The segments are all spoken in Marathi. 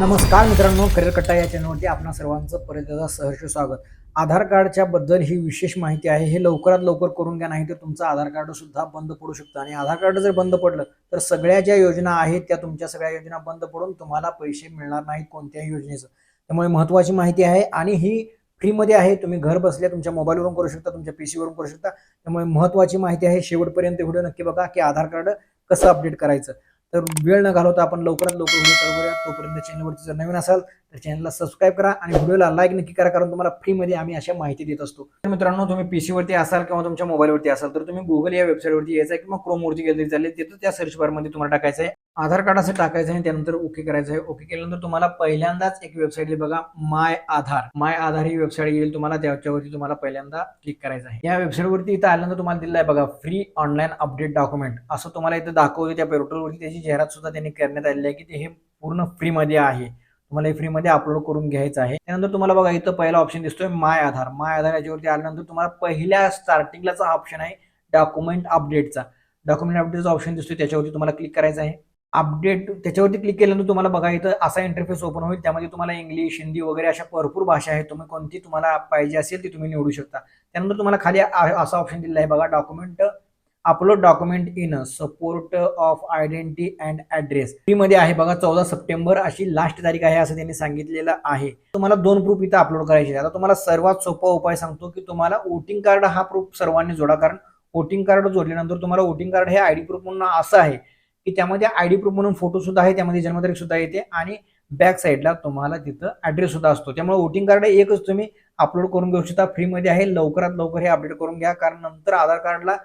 नमस्कार मित्रांनो करिअर कट्टा या चॅनलवरती आपणा सर्वांचं परत एकदा सहर्ष स्वागत. आधार कार्डच्या बद्दल ही विशेष माहिती आहे. हे लवकरात लवकर करून घ्या नाही तर तुमचं आधार कार्ड सुद्धा बंद पडू शकतं. आणि आधार कार्ड जर बंद पडलं तर सगळ्या ज्या योजना आहेत त्या तुमच्या सगळ्या योजना बंद पडून तुम्हाला पैसे मिळणार नाहीत कोणत्याही योजनेचं. त्यामुळे महत्त्वाची माहिती आहे आणि ही फ्रीमध्ये आहे. तुम्ही घर बसल्या तुमच्या मोबाईलवरून करू शकता तुमच्या पी सीवरून करू शकता. त्यामुळे महत्त्वाची माहिती आहे. शेवटपर्यंत व्हिडिओ नक्की बघा की आधार कार्ड कसं अपडेट करायचं. तर वेळ न घालवता आपण लवकरात लवकर व्हिडिओ चालू करूया. तोपर्यंत चॅनलवरती जर नवीन असाल तर चॅनलला सबस्क्राईब करा आणि व्हिडिओला लाईक नक्की करा कारण तुम्हाला फ्रीमध्ये आम्ही अशा माहिती देत असतो. मित्रांनो तुम्ही पीसीवरती असाल किंवा तुमच्या मोबाईलवरती असाल तर तुम्ही गुगल या वेबसाईटवरती यायचं आहे किंवा क्रोमवरती गेले चालेल. तिथं त्या सर्च बारमध्ये तुम्हाला टाकायचं आहे. आधार कार्ड असं टाकायचं आहे त्यानंतर ओके करायचं आहे. ओके केल्यानंतर तुम्हाला पहिल्यांदाच एक वेबसाईट येईल बघा माय आधार. माय आधार ही वेबसाईट येईल तुम्हाला त्याच्यावरती तुम्हाला पहिल्यांदा क्लिक करायचं आहे. या वेबसाईटवरती इथं आल्यानंतर तुम्हाला दिलं आहे बघा फ्री ऑनलाईन अपडेट डॉक्युमेंट असं तुम्हाला इथं दाखवतो त्या पोर्टलवरती त्याची जाहिरात सुद्धा त्यांनी करण्यात आलेली आहे की ते हे पूर्ण फ्रीमध्ये आहे. तुम्हाला हे फ्रीमध्ये अपलोड करून घ्यायचं आहे. त्यानंतर तुम्हाला बघा इथं पहिला ऑप्शन दिसतोय माय आधार. माय आधार याच्यावरती आल्यानंतर तुम्हाला पहिल्या स्टार्टिंगलाचा ऑप्शन आहे डॉक्युमेंट अपडेटचा डॉक्युमेंट अपडेटचा ऑप्शन दिसतोय त्याच्यावरती तुम्हाला क्लिक करायचं आहे. अपडेट त्याच्यावरती क्लिक केल्यानंतर तुम्हाला बघा इथं असा इंटरफेस ओपन होईल. त्यामध्ये तुम्हाला इंग्लिश हिंदी वगैरे अशा भरपूर भाषा आहेत. तुम्ही कोणती तुम्हाला पाहिजे असेल ती तुम्ही निवडू शकता. त्यानंतर तुम्हाला खाली असा ऑप्शन दिलेला आहे बघा document upload document in support of identity and address मध्ये आहे बघा चौदा सप्टेंबर अशी लास्ट तारीख आहे असं त्यांनी सांगितलेलं आहे. तुम्हाला दोन प्रूफ इथं अपलोड करायचे आता तुम्हाला सर्वात सोपा उपाय सांगतो की तुम्हाला वोटिंग कार्ड हा प्रूफ सर्वांनी जोडा. कारण वोटिंग कार्ड जोडल्यानंतर तुम्हाला वोटिंग कार्ड हे आयडी प्रूफ म्हणून असं आहे. की त्यामध्ये आय डी प्रूफ म्हणून फोटो सुद्धा आहे त्यामध्ये जन्मतारीख सुद्धा येते आणि बॅक साईडला तुम्हाला तिथं ऍड्रेस सुद्धा असतो. त्यामुळे वोटिंग कार्ड एकच तुम्ही अपलोड करून घेऊ शकता. फ्रीमध्ये आहे लवकरात लवकर हे अपडेट करून घ्या. कारण नंतर आधार कार्डला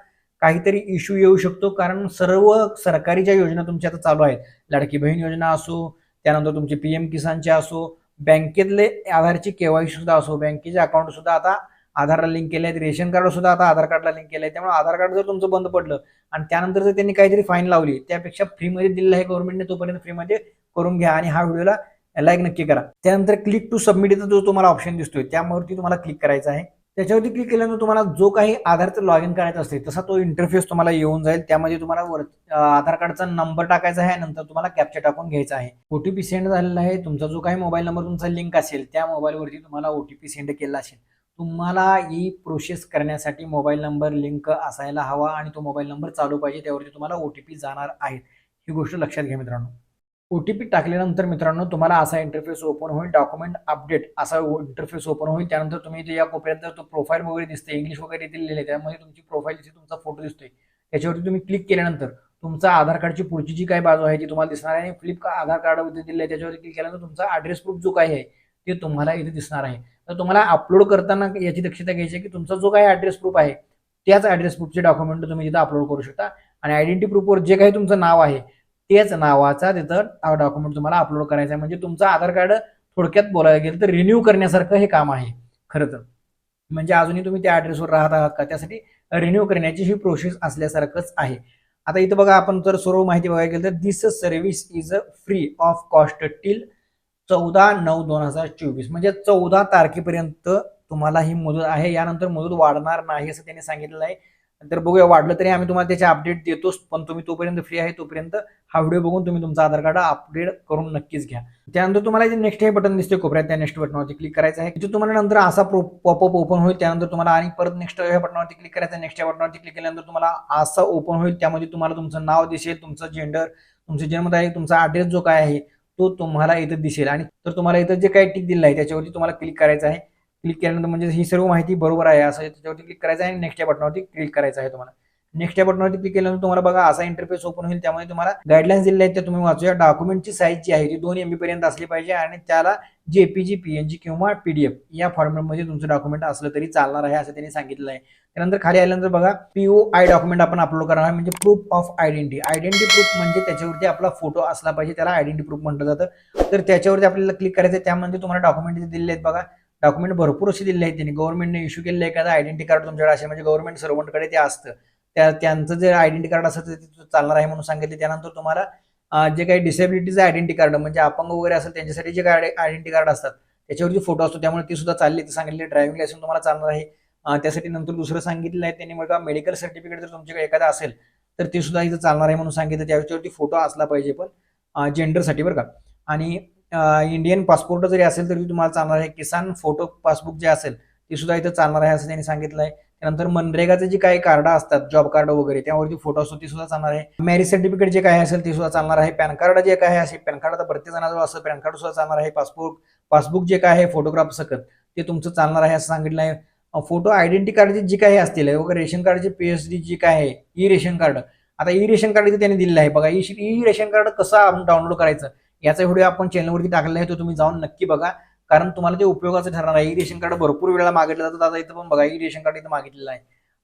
काहीतरी इश्यू येऊ शकतो. कारण सर्व सरकारी ज्या योजना तुमच्या आता चालू आहेत. लाडकी बहीण योजना असो त्यानंतर तुमचे पी एम किसानच्या असो बँकेतले आधारची केवायसी सुद्धा असो बँकेचे अकाउंट सुद्धा आता आधारला लिंक केले आहेत रेशन कार्ड सुद्धा आता आधार कार्डला लिंक केलं आहे त्यामुळे आधार कार्ड जर तुमचं बंद पडलं आणि त्यानंतर जर त्यांनी काहीतरी फाईन लावली त्यापेक्षा फ्रीमध्ये दिलेलं आहे गव्हर्नमेंटने तोपर्यंत फ्रीमध्ये करून घ्या आणि हा व्हिडिओला लाईक नक्की करा. त्यानंतर क्लिक टू सबमिटचा जो तुम्हाला ऑप्शन दिसतोय त्यावरती तुम्हाला क्लिक करायचं आहे. त्याच्यावरती क्लिक केल्यानंतर तुम्हाला जो काही आधारचं लॉग इन करायचं असते तसा तो इंटरफेस तुम्हाला येऊन जाईल. त्यामध्ये तुम्हाला वर आधार कार्डचा नंबर टाकायचा आहे नंतर तुम्हाला कॅप्चर टाकून घ्यायचा आहे. ओटीपी सेंड झालेला आहे. तुमचा जो काही मोबाईल नंबर तुमचा लिंक असेल त्या मोबाईलवरती तुम्हाला ओटीपी सेंड केला असेल. तुम्हाला ही प्रोसेस करण्यासाठी मोबाईल नंबर लिंक असायला हवा आणि तो मोबाईल नंबर चालू पाहिजे त्यावरती तुम्हाला ओ टी पी जाणार आहे. ही गोष्ट लक्षात घ्या मित्रांनो. ओटीपी टाकल्यानंतर मित्रांनो तुम्हाला असा इंटरफेस ओपन होईल डॉक्युमेंट अपडेट असा इंटरफेस ओपन होईल. त्यानंतर तुम्ही इथे या कोपऱ्यात जर तो प्रोफाईल वगैरे दिसते इंग्लिश वगैरे दिलेले आहे त्यामध्ये तुमची प्रोफाईल दिसते तुमचा फोटो दिसतोय. त्याच्यावरती तुम्ही क्लिक केल्यानंतर तुमचा आधार कार्डची पुढची जी काही बाजू आहे ती तुम्हाला दिसणार आहे. फ्लिप आधार कार्ड दिलेलं आहे त्याच्यावरती क्लिक केल्यानंतर तुमचा ॲड्रेस प्रूफ जो काही आहे ते तुम्हाला इथे दिसणार आहे. तर तुम्हाला अपलोड करताना याची दक्षता घ्यायची आहे की तुमचा जो काही ॲड्रेस प्रूफ आहे त्याच ॲड्रेस प्रूफचे डॉक्युमेंट तुम्ही तिथं अपलोड करू शकता. आणि आयडेंटिटी प्रूफवर जे काही तुमचं नाव आहे तेच नावाचा तिथं डॉक्युमेंट तुम्हाला अपलोड करायचा आहे. म्हणजे तुमचं आधार कार्ड थोडक्यात बोलायला गेलं तर रिन्यू करण्यासारखं हे काम आहे खरं तर. म्हणजे अजूनही तुम्ही त्या ॲड्रेसवर राहत आहात का? त्यासाठी रिन्यू करण्याची ही प्रोसेस असल्यासारखंच आहे. आता इथं बघा आपण जर सर्व माहिती बघायला गेलं तर this service is a free of cost till चौदा नऊ दोन हजार चोवीस. म्हणजे चौदा तारखेपर्यंत तुम्हाला ही मुदत आहे. यानंतर मुदत वाढणार नाही असं त्यांनी सांगितलेलं आहे. तर बघूया वाढलं तरी आम्ही तुम्हाला त्याचे अपडेट देतोच पण तुम्ही तोपर्यंत फ्री आहे तोपर्यंत हा व्हिडिओ बघून तुम्ही तुमचा आधार कार्ड अपडेट करून नक्कीच घ्या. त्यानंतर तुम्हाला जे नेक्स्ट हे बटन दिसते कोपऱ्यात त्या नेक्स्ट बटनवरती क्लिक करायचं आहे. तिथे तुम्हाला नंतर असा पॉपअप ओपन होईल. त्यानंतर तुम्हाला आणि परत नेक्स्ट ह्या बटनावरती क्लिक करायचं नेक्स्ट या बटनावरती क्लिक केल्यानंतर तुम्हाला असा ओपन होईल. त्यामध्ये तुम्हाला तुमचं नाव दिसेल तुमचं जेंडर तुमची जन्मतारीख तुमचा ॲड्रेस जो काय आहे तो तुम्हाला इथं दिसेल. आणि तर तुम्हाला इथं जे काही टिक दिलं आहे त्याच्यावरती तुम्हाला क्लिक करायचं आहे. क्लिक केल्यानंतर म्हणजे ही सर्व माहिती बरोबर आहे असं त्याच्यावरती क्लिक करायचं आहे आणि नेक्स्ट या बटनावरती क्लिक करायचं आहे तुम्हाला. नेक्स्ट या बटनवरती क्लिक केल्यानंतर तुम्हाला बघा असा इंटरफेस ओपन होईल. त्यामध्ये तुम्हाला गाईडलाईन्स दिले आहेत त्या तुम्ही वाचूया. डॉक्युमेंटची साईज जी आहे ती दोन एमबी पर्यंत असली पाहिजे आणि त्याला जेपीजी पीएनजी किंवा पीडीएफ या फॉर्मॅटमध्ये तुमचं डॉक्युमेंट असलं तरी चालणार आहे असं त्यांनी सांगितलं आहे. त्यानंतर खाली आल्यानंतर बघा पीओ आय डॉक्युमेंट आपण अपलोड करणार आहे म्हणजे proof of identity identity proof म्हणजे त्याच्यावरती आपला फोटो असला पाहिजे त्याला आयडेंटिटी प्रूफ म्हटलं जातं. तर त्याच्यावरती आपल्याला क्लिक करायचं आहे त्यामध्ये तुम्हाला डॉक्युमेंट दिलेले आहेत बघा डॉक्युमेंट भरपूर असे दिले आहेत त्यांनी. गव्हर्नमेंटने इश्यू केलेलं आहे एखादा आयडेंटिटी कार्ड तुमच्याकडे असेल म्हणजे गव्हर्नमेंट सर्वंटकडे ते असतं. त्या त्यांचं जे आयडेंटिटी कार्ड असतं ते चालणार आहे म्हणून सांगितले. त्यानंतर तुम्हाला जे काही डिसेबिलिटीचं आयडेंटिटी कार्ड म्हणजे अपंग वगैरे असेल त्यांच्यासाठी जे काही आयडेंटिटी कार्ड असतात त्याच्यावरती फोटो असतो. त्यामुळे ते सुद्धा चालले. ते सांगितले ड्रायव्हिंग लायसन्स तुम्हाला चालणार आहे. त्यासाठी नंतर दुसरं सांगितलं आहे त्यांनी बघा मेडिकल सर्टिफिकेट जर तुमच्याकडे एखादा असेल तर ते सुद्धा इथं चालणार आहे म्हणून सांगितलं. त्याच्यावरती फोटो असला पाहिजे पण जेंडरसाठी बरं का. आणि इंडियन पासपोर्ट जरी असेल तरी तुम्हाला चालणार आहे. किसान फोटो पासबुक जे असेल ते सुद्धा इथं चालणार आहे असं त्यांनी सांगितलं आहे. त्यानंतर मनरेगाचे जे काही कार्ड असतात जॉब कार्ड वगैरे त्यावरती फोटो असतो ते सुद्धा चालणार आहे. मॅरेज सर्टिफिकेट जे काय असेल ते सुद्धा चालणार आहे. पॅन कार्ड जे काय असेल पॅन कार्ड आता प्रत्येक जणाजवळ असं पॅन कार्ड सुद्धा चालणार आहे. पासपोर्ट पासबुक जे काय आहे फोटोग्राफ सकत ते तुमचं चालणार आहे असं सांगितलं आहे. फोटो आयडेंटिटी कार्डचे जे काही असतील वगैरे रेशन कार्डचे पीएचडी जे काय आहे ई रेशन कार्ड. आता ई रेशन कार्ड इथे त्यांनी दिलेलं आहे. बघा ई ई रेशन कार्ड कसं डाउनलोड करायचं याचा व्हिडिओ आपण चॅनलवरती टाकलेला आहे तो तुम्ही जाऊन नक्की बघा. कारण तुम्हाला ते उपयोगाचं ठरणार आहे. ई रेशन कार्ड भरपूर वेळा मागितलं जातं. दादा इथं पण बघा ई रेशन कार्ड इथं मागितलेलं आहे.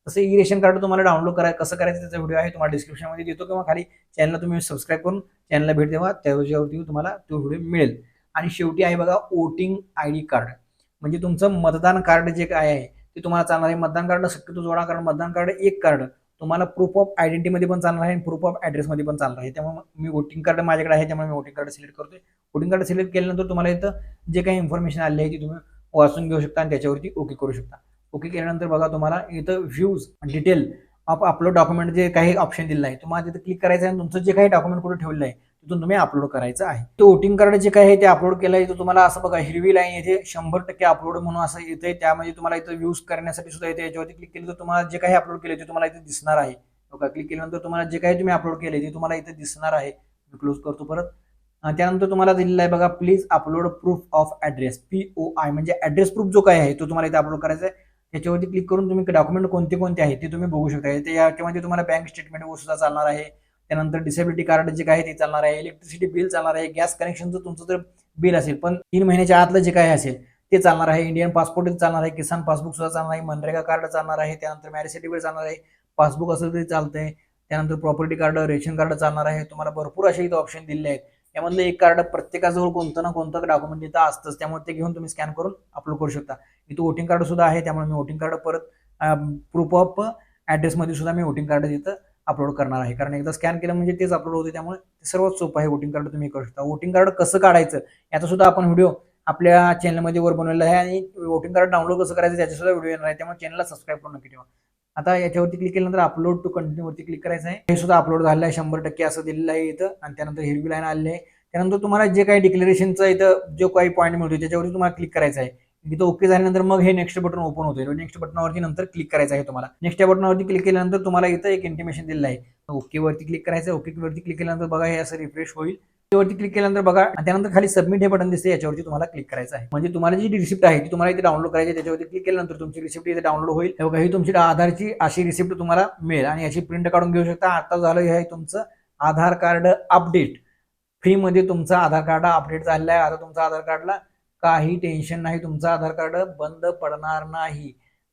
तसं ई रेशन कार्ड तुम्हाला डाउनलोड करायचं कसं करायचं त्याचा व्हिडिओ आहे तुम्हाला डिस्क्रिप्शनमध्ये देतो किंवा खाली चॅनलला तुम्ही सबस्क्राईब करून चॅनलला भेट देवा त्याच्यावरती तुम्हाला तो व्हिडिओ मिळेल. आणि शेवटी आहे बघा वोटिंग आय डी कार्ड म्हणजे तुमचं मतदान कार्ड जे काय आहे ते तुम्हाला चालणार आहे. मतदान कार्ड शक्यतो जोडा कारण मतदान कार्ड एक कार्ड तुम्हाला प्रूफ ऑफ आयडेंटिटीमध्ये पण चालणार आहे आणि प्रूफ ऑफ ॲड्रेसमध्ये पण चालणार आहे. त्यामुळे मी वोटिंग कार्ड माझ्याकडे आहे त्यामुळे मी वोटिंग कार्ड सिलेक्ट करतोय. वोटिंग कार्ड सिलेक्ट केल्यानंतर तुम्हाला इथं जे काही इन्फॉर्मेशन आली आहे ती तुम्ही वाचून घेऊ शकता आणि त्याच्यावरती ओके करू शकता. ओके केल्यानंतर बघा तुम्हाला इथं views detail of upload document जे काही ऑप्शन दिलं आहे तुम्हाला तिथं क्लिक करायचं आहे आणि तुमचं जे काही डॉक्युमेंट कुठे ठेवलं आहे तिथून तुम्ही अपलोड करायचं आहे. तो वोटिंग कार्ड जे काही आहे ते अपलोड केलं आहे तर तुम्हाला असं बघा हिरवी लाईन येथे शंभर टक्के अपलोड म्हणून असं येते त्यामध्ये तुम्हाला इथं यूज करण्यासाठी सुद्धा येते. याच्यावरती क्लिक केलं तर तुम्हाला जे काही अपलोड केले ते तुम्हाला इथे दिसणार आहे. बघा क्लिक केल्यानंतर तुम्हाला जे काही तुम्ही अपलोड केले ते तुम्हाला इथे दिसणार आहे. मी क्लोज करतो परत. त्यानंतर तुम्हाला दिलेलं आहे बघा please upload proof of address P O I म्हणजे ऍड्रेस प्रूफ जो काय आहे तो तुम्हाला इथे अपलोड करायचा आहे. त्याच्यावरती क्लिक करून तुम्ही डॉक्युमेंट कोणते कोणते आहेत ते तुम्ही बघू शकता. ते याच्यामध्ये तुम्हाला बँक स्टेटमेंट सुद्धा चालणार आहे. त्यानंतर डिसेबिलिटी कार्ड जे काय ते चालणार आहे इलेक्ट्रिसिटी बिल चालणार आहे गॅस कनेक्शनचं तुमचं जर बिल असेल पण तीन महिन्याच्या आतलं जे काय असेल ते चालणार आहे. इंडियन पासपोर्ट चालणार आहे किसान पासबुक सुद्धा चालणार आहे मनरेगा कार्ड चालणार आहे त्यानंतर मॅरेज सर्टिफिकेट चालणार आहे पासबुक असेल तरी चालतंय. त्यानंतर प्रॉपर्टी कार्ड रेशन कार्ड चालणार आहे. तुम्हाला भरपूर असे इथं ऑप्शन दिले आहेत. यामधलं एक कार्ड प्रत्येकाजवळ कोणतं ना कोणतं डॉक्युमेंट इथं असतंच. त्यामुळे ते घेऊन तुम्ही स्कॅन करून अपलोड करू शकता. इथं वोटिंग कार्ड सुद्धा आहे त्यामुळे मी वोटिंग कार्ड परत प्रूफ ऑफ ॲड्रेसमध्ये सुद्धा मी वोटिंग कार्ड इथं अपलोड करणार आहे. कारण एकदा स्कॅन केलं म्हणजे तेच अपलोड होते. त्यामुळे सर्वात सोपं आहे वोटिंग कार्ड तुम्ही करू शकता. वोटिंग कार्ड कसं काढायचं? याचा सुद्धा आपण व्हिडिओ आपल्या चॅनलमध्ये वर बनवलेला आहे आणि वोटिंग कार्ड डाउनलोड कसं करायचं त्याचा सुद्धा व्हिडिओ येणार आहे. त्यामुळे चॅनलला सबस्क्राईब करून नक्की ठेवा. आता याच्यावरती क्लिक केल्यानंतर अपलोड टू कंटिन्यू वरती क्लिक करायचं आहे. हे सुद्धा अपलोड झालेलं आहे. शंभर टक्के असं दिलेलं आहे इथं. आणि त्यानंतर हिरवी लाईन आलेली आहे. त्यानंतर तुम्हाला जे काही डिक्लेरेशनचा इथं जो काही पॉईंट मिळतो त्याच्यावरती तुम्हाला क्लिक करायचं आहे. तिथं ओके झाल्यानंतर मग हे नेक्स्ट बटन ओपन होतं नेक्स्ट बटनावरती नंतर क्लिक करायचं आहे तुम्हाला. नेक्स्ट बटनावरती क्लिक केल्यानंतर तुम्हाला इथं एक इंटिमेशन दिलेलं आहे. ओके वरती क्लिक करायचं ओके वरती क्लिक केल्यानंतर बघा हे असं रिफ्रेश होईल. वरती क्लिक केल्यानंतर बघा त्यानंतर खाली सबमिट हे बटन दिसते याच्यावरती तुम्हाला क्लिक करायचं आहे. म्हणजे तुम्हाला जी रिसिप्ट आहे ती तुम्हाला इथे डाउनलोड करायची आहे. त्याच्यावरती क्लिक केल्यानंतर तुमची रिसिप्ट इथे डाउनलोड होईल. हे बघा ही तुमची आधारची अशी रिसिप्ट तुम्हाला मिळेल. आणि याची प्रिंट काढून घेऊ शकता. आता झालं हे आहे तुमचं आधार कार्ड अपडेट फ्रीमध्ये तुमचं आधार कार्ड अपडेट झालेलं आहे आता तुमचं आधार कार्डला काही टेन्शन नाही. तुमचं आधार कार्ड बंद पडणार नाही.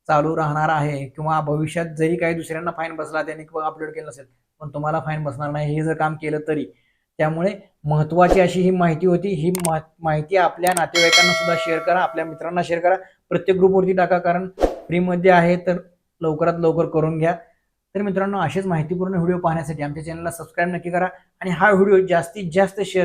चालू राहणार आहे. किंवा भविष्यात जरी काही दुसऱ्यांना फाईन बसला त्यांनी अपलोड केलं नसेल पण तुम्हाला फाईन बसणार नाही. हे जर काम केलं तरी. त्यामुळे महत्वाची अशी ही माहिती होती. ही माहिती आपल्या नातेवाईकांना सुद्धा शेअर करा. आपल्या मित्रांना शेअर करा. प्रत्येक ग्रुपवरती टाका. कारण फ्रीमध्ये आहे तर लवकरात लवकर करून घ्या. तर मित्रांनो असेच माहितीपूर्ण व्हिडिओ पाहण्यासाठी आमच्या चॅनलला सबस्क्राईब नक्की करा. आणि हा व्हिडिओ जास्तीत जास्त शेअर